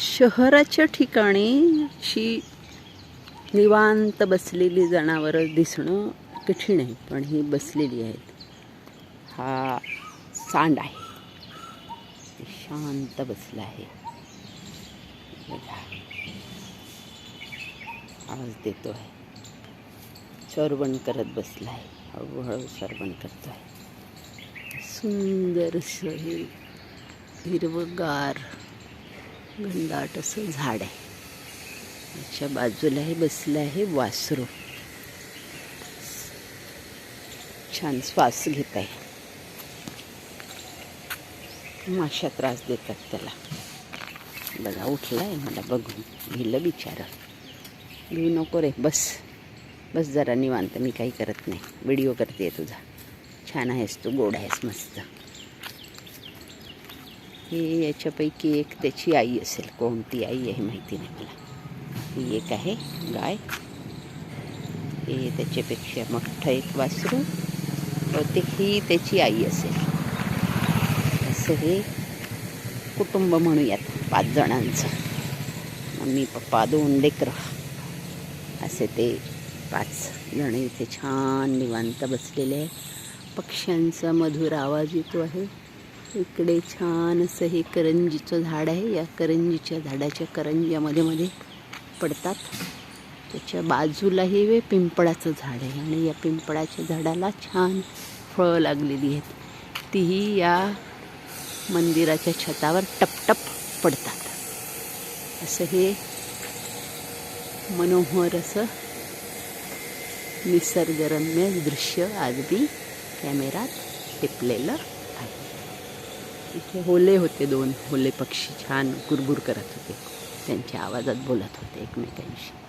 शहराच्या ठिकाणी अशी निवांत बसलेली जनावरं दिसणं कठीण आहे पण ही बसलेली आहेत. हा सांड आहे. शांत बसला आहे. आवाज देतो आहे चरवण करत बसला आहे. हळूहळू सरवण करतो आहे सुंदरसं हे हिरवगार घनदाट असं झाड आहे. त्याच्या बाजूला हे बसलं आहे वासरू. छान श्वास घेत आहे. माशा त्रास देतात त्याला. बघा उठला आहे मला बघून. भिलं बिचारा. घेऊ नको रे बस. बस जरा निवांत मी काही करत नाही. व्हिडिओ करते तुझा. छान आहेस तू गोड आहेस मस्त. हे याच्यापैकी एक त्याची आई असेल. कोणती आई आहे माहिती नाही मला. ही एक आहे गाय. हे त्याच्यापेक्षा मोठं एक वासरू. बहुतेक ही त्याची आई असेल. असं हे कुटुंब म्हणूयात पाच जणांचं. मम्मी पप्पा दोन लेकरं. असे ते पाच जण इथे छान निवांत बसलेले आहे पक्ष्यांचा मधुर आवाज येतो आहे. इकडे छान असं हे करंजीचं झाड आहे. या करंजीच्या झाडाच्या करंज्या मध्ये मध्ये पडतात. त्याच्या बाजूला हे वे पिंपळाचं झाड आहे आणि या पिंपळाच्या झाडाला छान फळं लागलेली आहेत. तीही या मंदिराच्या छतावर टपटप पडतात. असं हे मनोहर असं निसर्गरम्य दृश्य अगदी कॅमेरात टिपलेलं इथे होले होते दोन होले पक्षी छान गुरगुर करत होते. त्यांच्या आवाजात बोलत होते एकमेकांशी.